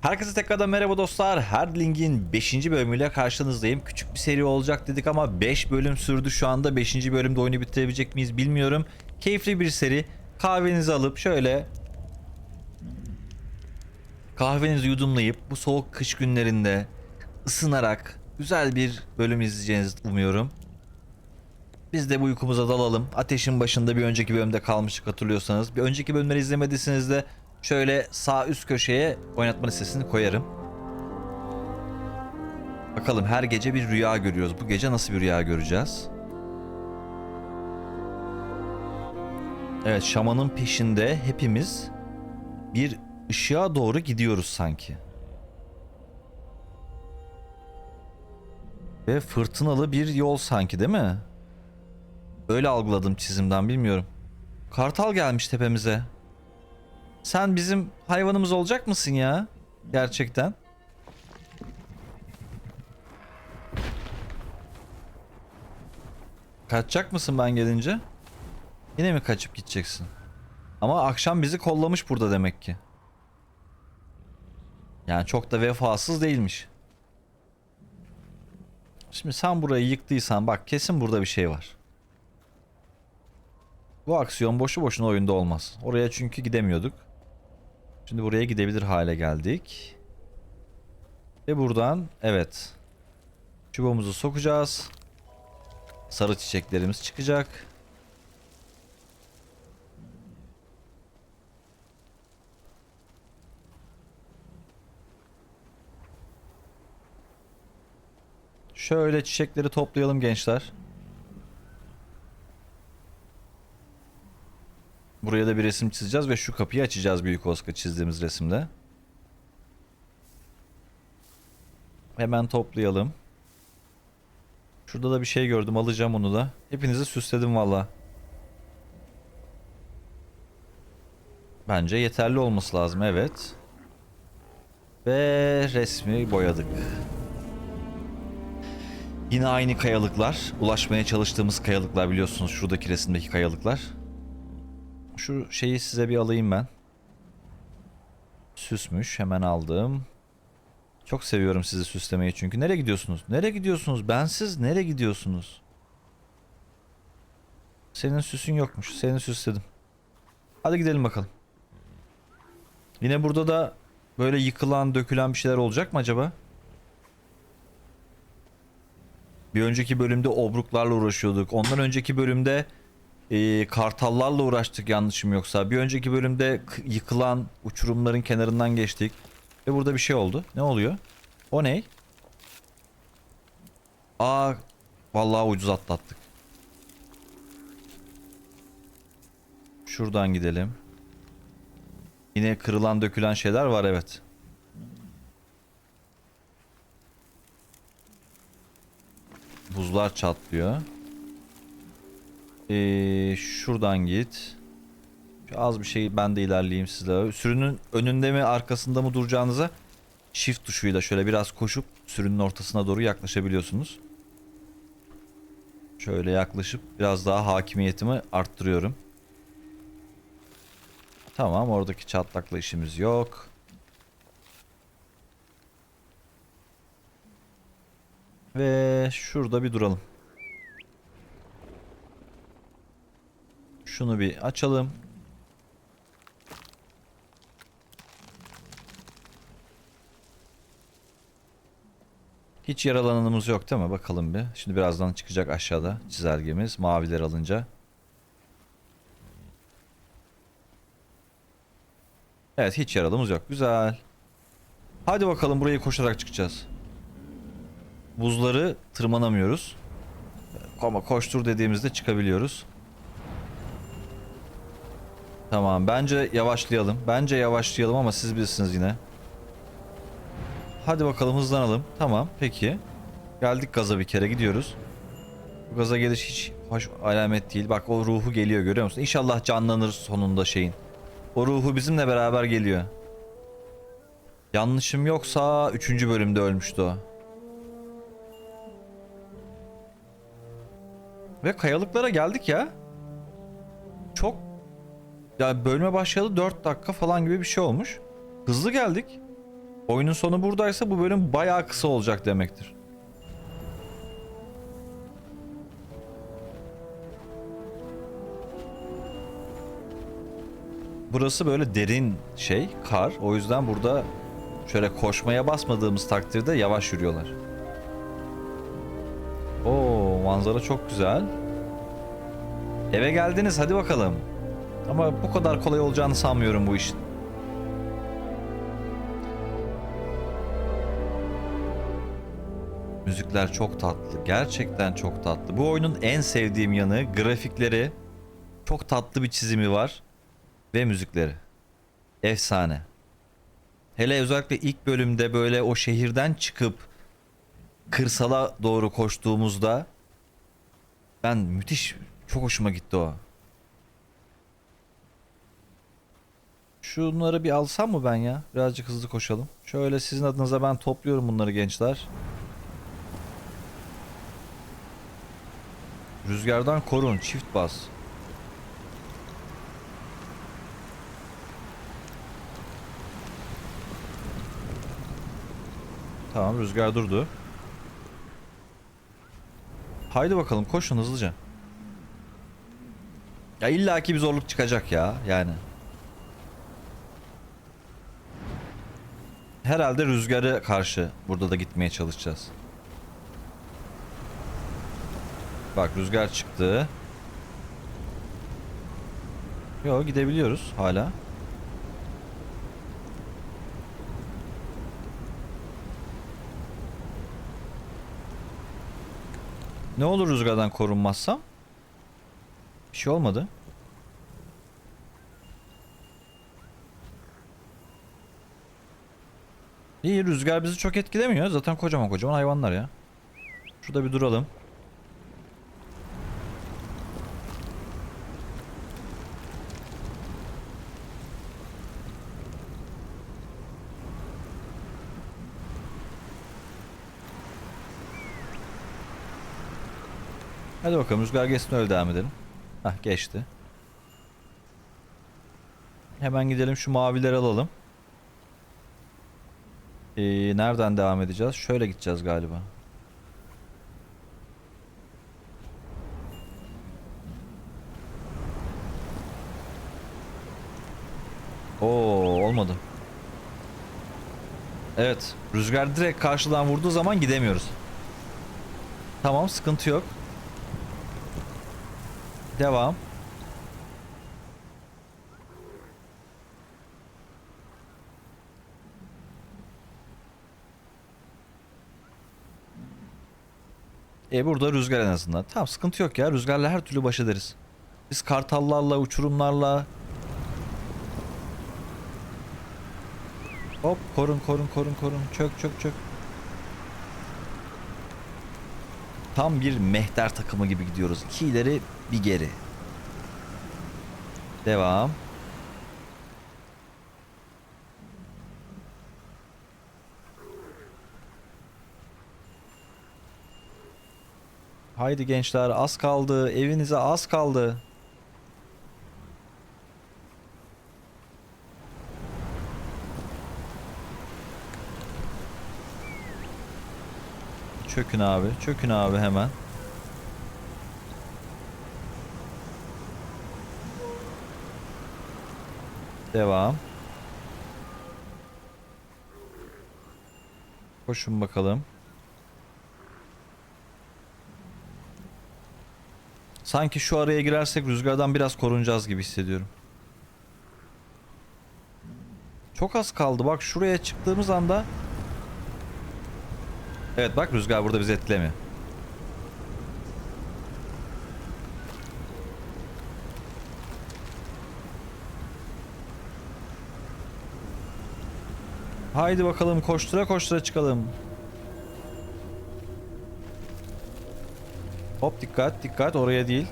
Herkese tekrardan merhaba dostlar. Herdling'in 5. bölümüyle karşınızdayım. Küçük bir seri olacak dedik ama 5 bölüm sürdü şu anda. 5. bölümde oyunu bitirebilecek miyiz bilmiyorum. Keyifli bir seri. Kahvenizi alıp şöyle kahvenizi yudumlayıp bu soğuk kış günlerinde ısınarak güzel bir bölüm izleyeceğinizi umuyorum. Biz de bu uykumuza dalalım. Ateşin başında bir önceki bölümde kalmıştık hatırlıyorsanız. Bir önceki bölümleri izlemediyseniz de şöyle sağ üst köşeye oynatma listesini koyarım. Bakalım her gece bir rüya görüyoruz. Bu gece nasıl bir rüya göreceğiz? Evet şamanın peşinde hepimiz bir ışığa doğru gidiyoruz sanki. Ve fırtınalı bir yol sanki değil mi? Öyle algıladım çizimden bilmiyorum. Kartal gelmiş tepemize. Sen bizim hayvanımız olacak mısın ya? Gerçekten. Kaçacak mısın ben gelince? Yine mi kaçıp gideceksin? Ama akşam bizi kollamış burada demek ki. Yani çok da vefasız değilmiş. Şimdi sen burayı yıktıysan bak kesin burada bir şey var. Bu aksiyon boşu boşuna oyunda olmaz. Oraya çünkü gidemiyorduk. Şimdi buraya gidebilir hale geldik. Ve buradan evet. Çubuğumuzu sokacağız. Sarı çiçeklerimiz çıkacak. Şöyle çiçekleri toplayalım gençler. Buraya da bir resim çizeceğiz ve şu kapıyı açacağız büyük Oska çizdiğimiz resimde. Hemen toplayalım. Şurada da bir şey gördüm alacağım onu da. Hepinizi süsledim valla. Bence yeterli olması lazım evet. Ve resmi boyadık. Yine aynı kayalıklar. Ulaşmaya çalıştığımız kayalıklar biliyorsunuz şuradaki resimdeki kayalıklar. Şu şeyi size bir alayım ben. Süsmüş. Hemen aldım. Çok seviyorum sizi süslemeyi çünkü. Nereye gidiyorsunuz? Nereye gidiyorsunuz? Bensiz nereye gidiyorsunuz? Senin süsün yokmuş. Seni süsledim. Hadi gidelim bakalım. Yine burada da böyle yıkılan, dökülen bir şeyler olacak mı acaba? Bir önceki bölümde obruklarla uğraşıyorduk. Ondan önceki bölümde e, kartallarla uğraştık yanlışım yoksa. Bir önceki bölümde yıkılan uçurumların kenarından geçtik. Ve burada bir şey oldu. Ne oluyor? O ne? Aa, vallahi ucuz atlattık. Şuradan gidelim. Yine kırılan dökülen şeyler var evet. Buzlar çatlıyor. Ee, şuradan git. Az bir şey ben de ilerleyeyim sizle. Sürünün önünde mi arkasında mı duracağınıza shift tuşuyla şöyle biraz koşup sürünün ortasına doğru yaklaşabiliyorsunuz. Şöyle yaklaşıp biraz daha hakimiyetimi arttırıyorum. Tamam oradaki çatlakla işimiz yok. Ve şurada bir duralım. Şunu bir açalım. Hiç yaralananımız yok değil mi? Bakalım bir. Şimdi birazdan çıkacak aşağıda çizelgemiz. Maviler alınca. Evet hiç yaralımız yok. Güzel. Hadi bakalım burayı koşarak çıkacağız. Buzları tırmanamıyoruz. Ama koştur dediğimizde çıkabiliyoruz. Tamam bence yavaşlayalım. Bence yavaşlayalım ama siz bilirsiniz yine. Hadi bakalım hızlanalım. Tamam peki. Geldik gaza bir kere gidiyoruz. Bu gaza geliş hiç hoş alamet değil. Bak o ruhu geliyor görüyor musun? İnşallah canlanır sonunda şeyin. O ruhu bizimle beraber geliyor. Yanlışım yoksa 3. bölümde ölmüştü o. Ve kayalıklara geldik ya. Çok ya bölme başladı 4 dakika falan gibi bir şey olmuş. Hızlı geldik. Oyunun sonu buradaysa bu bölüm bayağı kısa olacak demektir. Burası böyle derin şey, kar. O yüzden burada şöyle koşmaya basmadığımız takdirde yavaş yürüyorlar. Oo, manzara çok güzel. Eve geldiniz hadi bakalım. Ama bu kadar kolay olacağını sanmıyorum bu işin. Müzikler çok tatlı. Gerçekten çok tatlı. Bu oyunun en sevdiğim yanı grafikleri. Çok tatlı bir çizimi var. Ve müzikleri. Efsane. Hele özellikle ilk bölümde böyle o şehirden çıkıp kırsala doğru koştuğumuzda ben müthiş çok hoşuma gitti o. Şunları bir alsam mı ben ya? Birazcık hızlı koşalım. Şöyle sizin adınıza ben topluyorum bunları gençler. Rüzgardan korun, çift bas. Tamam rüzgar durdu. Haydi bakalım koşun hızlıca. Ya illaki bir zorluk çıkacak ya yani. Herhalde rüzgarı karşı burada da gitmeye çalışacağız. Bak rüzgar çıktı. Yo gidebiliyoruz hala. Ne olur rüzgardan korunmazsam? Bir şey olmadı. İyi rüzgar bizi çok etkilemiyor. Zaten kocaman kocaman hayvanlar ya. Şurada bir duralım. Hadi bakalım rüzgar geçsin öyle devam edelim. Hah geçti. Hemen gidelim şu mavileri alalım. Ee, nereden devam edeceğiz? Şöyle gideceğiz galiba. Oo olmadı. Evet, rüzgar direkt karşıdan vurduğu zaman gidemiyoruz. Tamam, sıkıntı yok. Devam. E burada rüzgar en azından. Tamam sıkıntı yok ya. Rüzgarla her türlü baş ederiz. Biz kartallarla, uçurumlarla... Hop korun korun korun korun. Çök çök çök. Tam bir mehter takımı gibi gidiyoruz. İki ileri bir geri. Devam. Haydi gençler az kaldı. Evinize az kaldı. Çökün abi. Çökün abi hemen. Devam. Koşun bakalım. Sanki şu araya girersek rüzgardan biraz korunacağız gibi hissediyorum. Çok az kaldı. Bak şuraya çıktığımız anda Evet bak rüzgar burada bizi etkilemiyor. Haydi bakalım koştura koştura çıkalım. Hop dikkat dikkat oraya değil.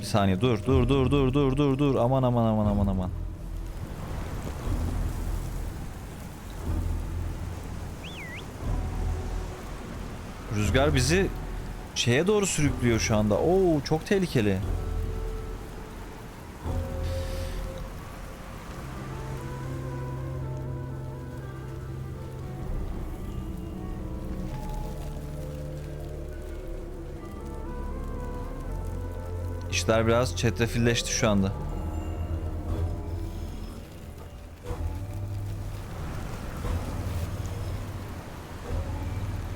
Bir saniye dur dur dur dur dur dur dur aman aman aman aman aman. Rüzgar bizi şeye doğru sürüklüyor şu anda. Oo çok tehlikeli. İşler biraz çetrefilleşti şu anda.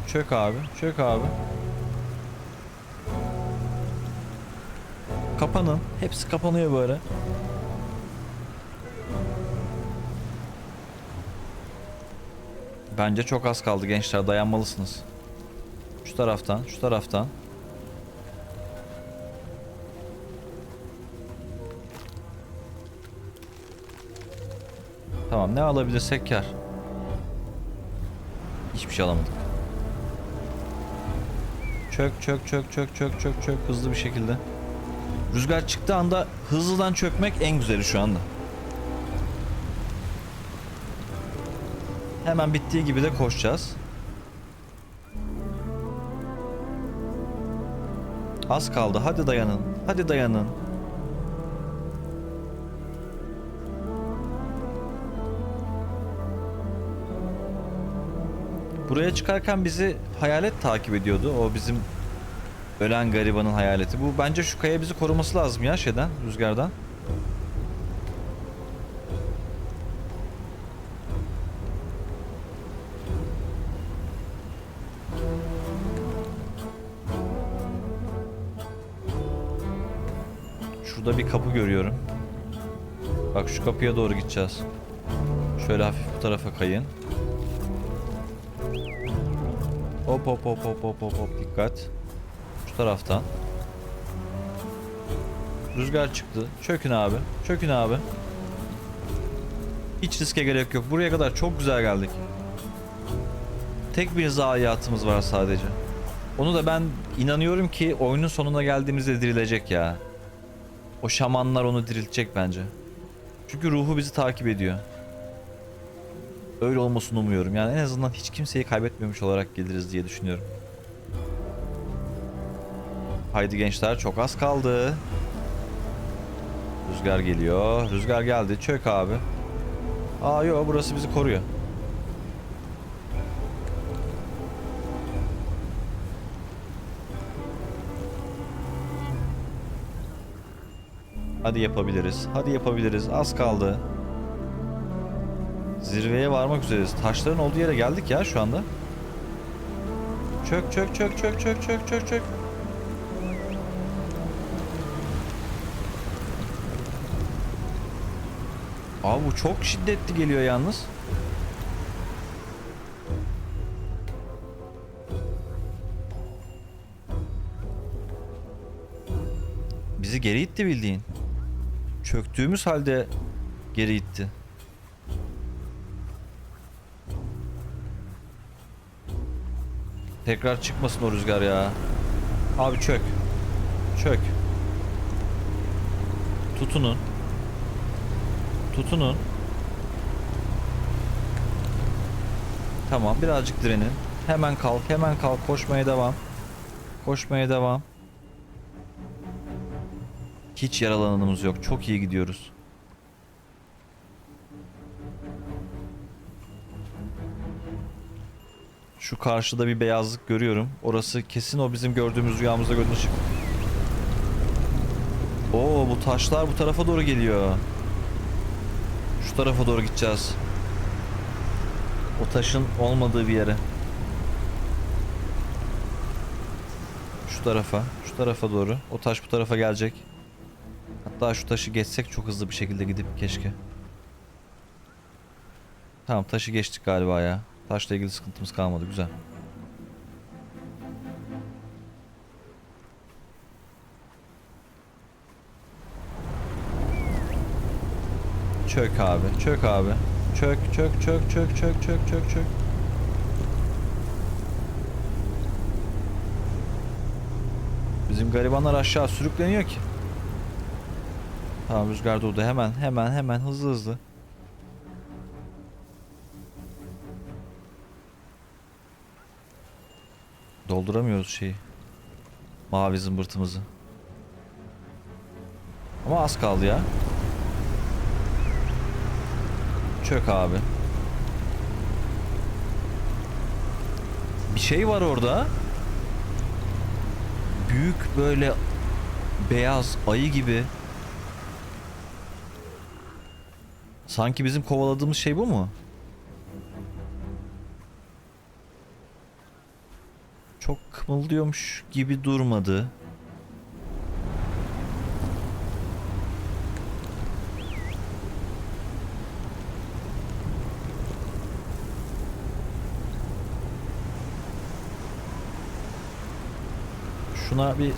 Çök abi, çök abi. Kapanın. Hepsi kapanıyor böyle. Bence çok az kaldı gençler dayanmalısınız. Şu taraftan, şu taraftan. Tamam ne alabilirsek kar. Hiçbir şey alamadık. Çök çök çök çök çök çök çök hızlı bir şekilde. Rüzgar çıktığı anda hızlıdan çökmek en güzeli şu anda. Hemen bittiği gibi de koşacağız. Az kaldı. Hadi dayanın. Hadi dayanın. Buraya çıkarken bizi hayalet takip ediyordu. O bizim ölen garibanın hayaleti. Bu bence şu kaya bizi koruması lazım ya şeyden, rüzgardan. Şurada bir kapı görüyorum. Bak şu kapıya doğru gideceğiz. Şöyle hafif bu tarafa kayın. Hop hop hop hop hop hop hop dikkat. Şu taraftan. Rüzgar çıktı. Çökün abi. Çökün abi. Hiç riske gerek yok. Buraya kadar çok güzel geldik. Tek bir zayiatımız var sadece. Onu da ben inanıyorum ki oyunun sonuna geldiğimizde dirilecek ya. O şamanlar onu diriltecek bence. Çünkü ruhu bizi takip ediyor. Öyle olmasını umuyorum. Yani en azından hiç kimseyi kaybetmemiş olarak geliriz diye düşünüyorum. Haydi gençler çok az kaldı. Rüzgar geliyor. Rüzgar geldi. Çök abi. Aa yo burası bizi koruyor. Hadi yapabiliriz. Hadi yapabiliriz. Az kaldı. Zirveye varmak üzereyiz. Taşların olduğu yere geldik ya şu anda. Çök çök çök çök çök çök çök çök. Abi bu çok şiddetli geliyor yalnız. Bizi geri itti bildiğin. Çöktüğümüz halde geri itti. Tekrar çıkmasın o rüzgar ya. Abi çök. Çök. Tutunun. Tutunun. Tamam birazcık direnin. Hemen kalk hemen kalk koşmaya devam. Koşmaya devam. Hiç yaralananımız yok. Çok iyi gidiyoruz. Şu karşıda bir beyazlık görüyorum. Orası kesin o bizim gördüğümüz rüyamızda gördüğümüz şey. Oo bu taşlar bu tarafa doğru geliyor. Şu tarafa doğru gideceğiz. O taşın olmadığı bir yere. Şu tarafa, şu tarafa doğru. O taş bu tarafa gelecek. Hatta şu taşı geçsek çok hızlı bir şekilde gidip keşke. Tamam taşı geçtik galiba ya. Taşla ilgili sıkıntımız kalmadı. Güzel. Çök abi. Çök abi. Çök çök çök çök çök çök çök çök. Bizim garibanlar aşağı sürükleniyor ki. Tamam rüzgar durdu. Hemen hemen hemen hızlı hızlı. Dolduramıyoruz şeyi. Mavi zımbırtımızı. Ama az kaldı ya. Çök abi. Bir şey var orada. Büyük böyle beyaz ayı gibi. Sanki bizim kovaladığımız şey bu mu? Çok kımıldıyormuş gibi durmadı. Şuna bir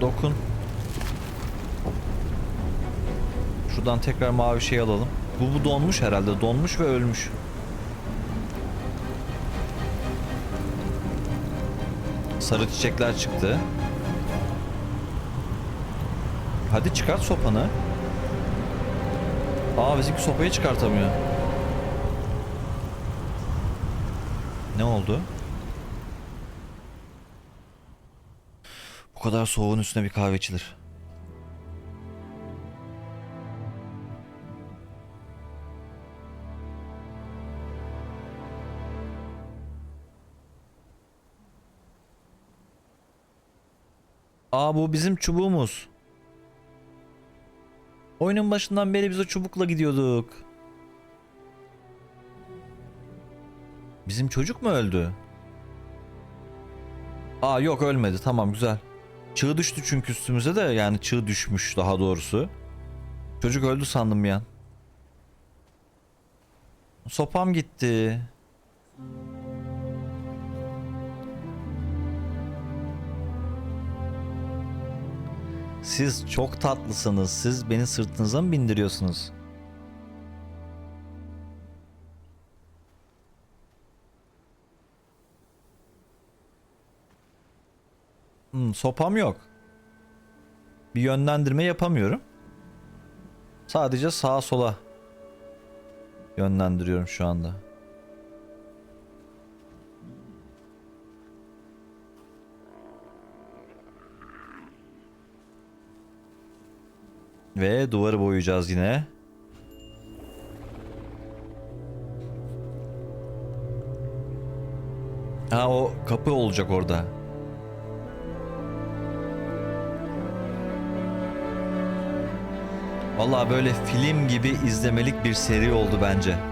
dokun. Şuradan tekrar mavi şey alalım. Bu, bu donmuş herhalde. Donmuş ve ölmüş. Sarı çiçekler çıktı. Hadi çıkart sopanı. Aa bizimki sopayı çıkartamıyor. Ne oldu? Bu kadar soğuğun üstüne bir kahve içilir. Bu bizim çubuğumuz. Oyunun başından beri biz o çubukla gidiyorduk. Bizim çocuk mu öldü? Aa yok ölmedi tamam güzel. Çığ düştü çünkü üstümüze de yani çığ düşmüş daha doğrusu. Çocuk öldü sandım an. Sopam gitti. Siz çok tatlısınız. Siz beni sırtınıza mı bindiriyorsunuz? Hmm, sopam yok. Bir yönlendirme yapamıyorum. Sadece sağa sola yönlendiriyorum şu anda. Ve duvarı boyayacağız yine. Ha o kapı olacak orada. Vallahi böyle film gibi izlemelik bir seri oldu bence.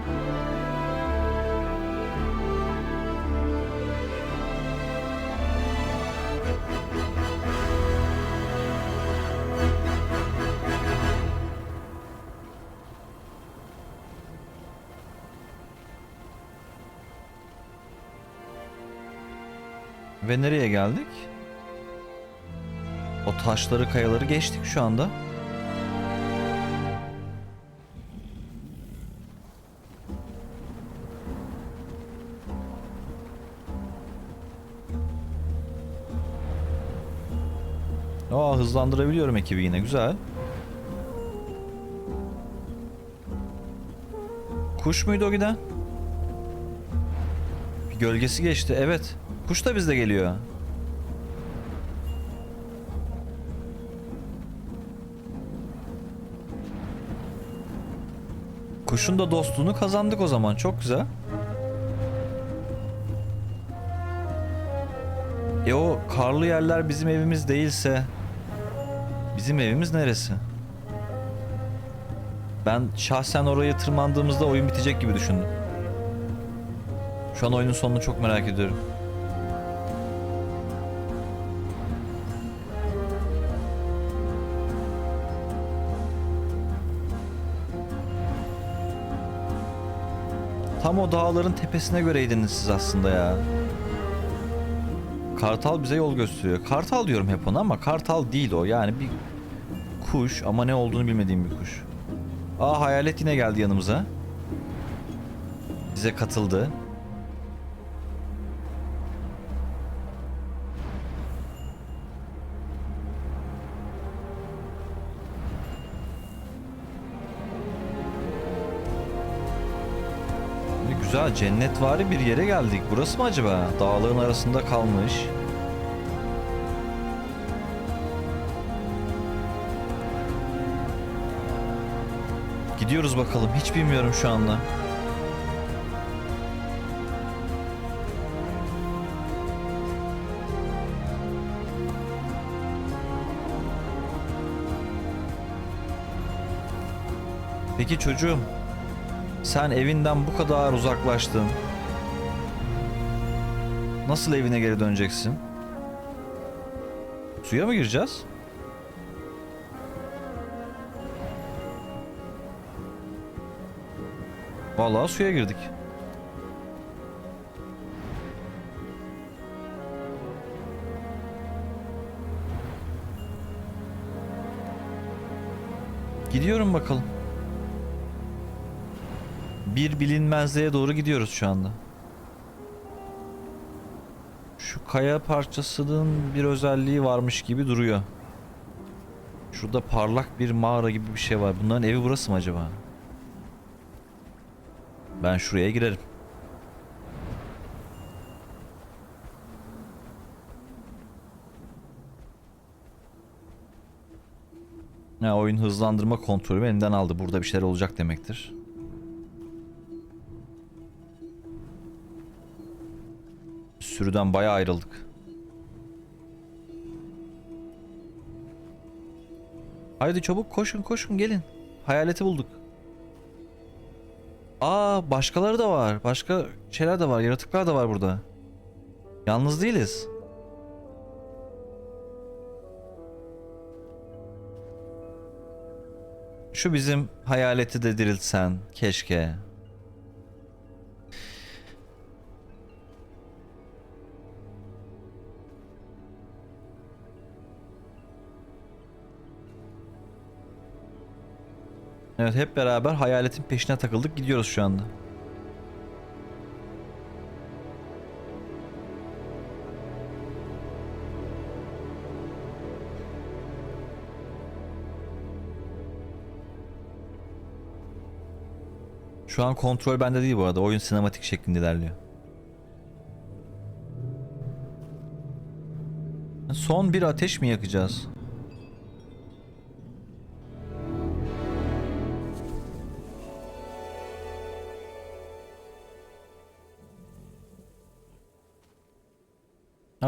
Ve nereye geldik? O taşları kayaları geçtik şu anda. Aa hızlandırabiliyorum ekibi yine güzel. Kuş muydu o giden? Bir gölgesi geçti evet. Kuş da bizde geliyor. Kuşun da dostluğunu kazandık o zaman. Çok güzel. E o karlı yerler bizim evimiz değilse bizim evimiz neresi? Ben şahsen oraya tırmandığımızda oyun bitecek gibi düşündüm. Şu an oyunun sonunu çok merak ediyorum. Tam o dağların tepesine göreydiniz siz aslında ya. Kartal bize yol gösteriyor. Kartal diyorum hep ona ama kartal değil o. Yani bir kuş ama ne olduğunu bilmediğim bir kuş. Aa hayalet yine geldi yanımıza. Bize katıldı. Güzel cennetvari bir yere geldik. Burası mı acaba? Dağların arasında kalmış. Gidiyoruz bakalım. Hiç bilmiyorum şu anda. Peki çocuğum sen evinden bu kadar uzaklaştın. Nasıl evine geri döneceksin? Suya mı gireceğiz? Vallahi suya girdik. Gidiyorum bakalım. Bir bilinmezliğe doğru gidiyoruz şu anda. Şu kaya parçasının bir özelliği varmış gibi duruyor. Şurada parlak bir mağara gibi bir şey var. Bunların evi burası mı acaba? Ben şuraya girerim. Ya oyun hızlandırma kontrolü elinden aldı. Burada bir şeyler olacak demektir. Sürüden bayağı ayrıldık. Haydi çabuk koşun koşun gelin. Hayaleti bulduk. Aa başkaları da var. Başka şeyler de var. Yaratıklar da var burada. Yalnız değiliz. Şu bizim hayaleti de diriltsen keşke. Evet hep beraber hayaletin peşine takıldık gidiyoruz şu anda. Şu an kontrol bende değil bu arada. Oyun sinematik şeklinde ilerliyor. Son bir ateş mi yakacağız?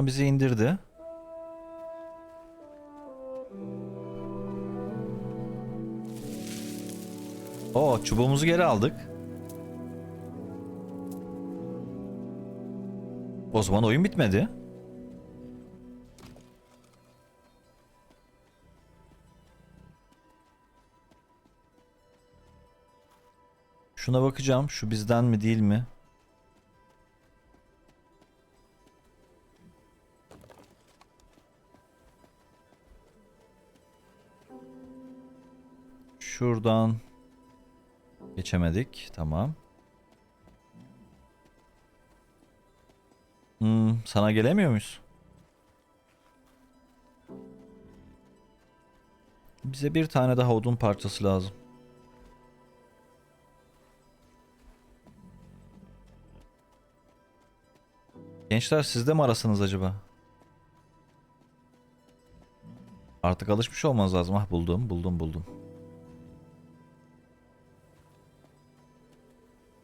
Ha bizi indirdi. Oo çubuğumuzu geri aldık. O zaman oyun bitmedi. Şuna bakacağım. Şu bizden mi değil mi? Şuradan geçemedik. Tamam. Hmm, sana gelemiyor muyuz? Bize bir tane daha odun parçası lazım. Gençler siz de mi arasınız acaba? Artık alışmış olmanız lazım. Ah buldum, buldum, buldum.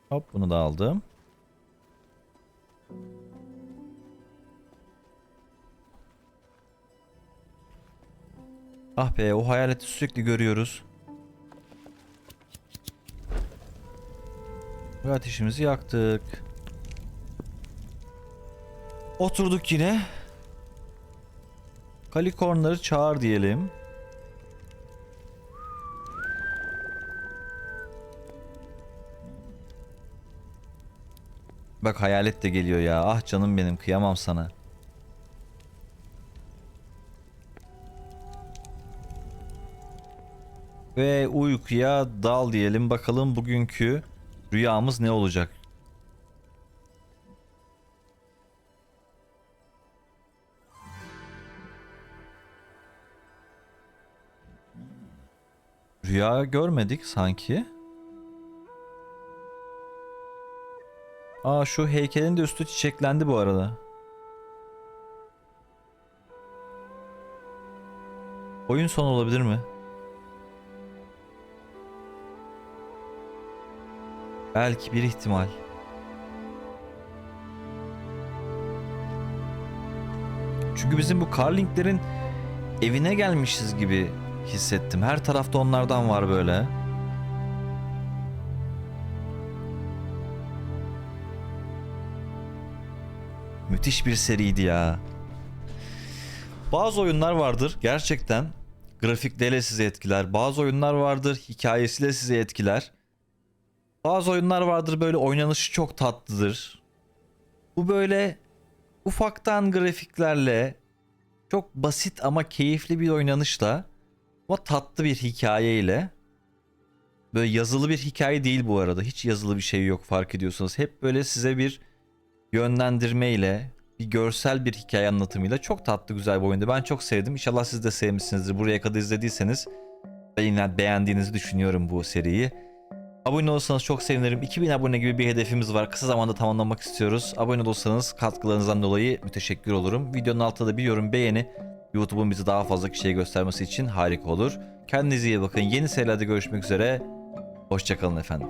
Hop bunu da aldım. Ah be o hayaleti sürekli görüyoruz. Ve ateşimizi yaktık. Oturduk yine. Kalikornları çağır diyelim. Bak hayalet de geliyor ya. Ah canım benim kıyamam sana. Ve uykuya dal diyelim. Bakalım bugünkü rüyamız ne olacak? Rüya görmedik sanki. Aa şu heykelin de üstü çiçeklendi bu arada. Oyun son olabilir mi? Belki bir ihtimal. Çünkü bizim bu Carling'lerin evine gelmişiz gibi hissettim. Her tarafta onlardan var böyle. Müthiş bir seriydi ya. Bazı oyunlar vardır gerçekten grafikleriyle sizi etkiler. Bazı oyunlar vardır hikayesiyle sizi etkiler. Bazı oyunlar vardır böyle oynanışı çok tatlıdır. Bu böyle ufaktan grafiklerle çok basit ama keyifli bir oynanışla ama tatlı bir hikayeyle böyle yazılı bir hikaye değil bu arada. Hiç yazılı bir şey yok fark ediyorsunuz. Hep böyle size bir yönlendirmeyle bir görsel bir hikaye anlatımıyla çok tatlı güzel bir oyundu. Ben çok sevdim. İnşallah siz de sevmişsinizdir. Buraya kadar izlediyseniz beğen- beğendiğinizi düşünüyorum bu seriyi. Abone olursanız çok sevinirim. 2000 abone gibi bir hedefimiz var. Kısa zamanda tamamlamak istiyoruz. Abone olursanız katkılarınızdan dolayı müteşekkir olurum. Videonun altında da bir yorum beğeni YouTube'un bizi daha fazla kişiye göstermesi için harika olur. Kendinize iyi bakın. Yeni serilerde görüşmek üzere. Hoşçakalın efendim.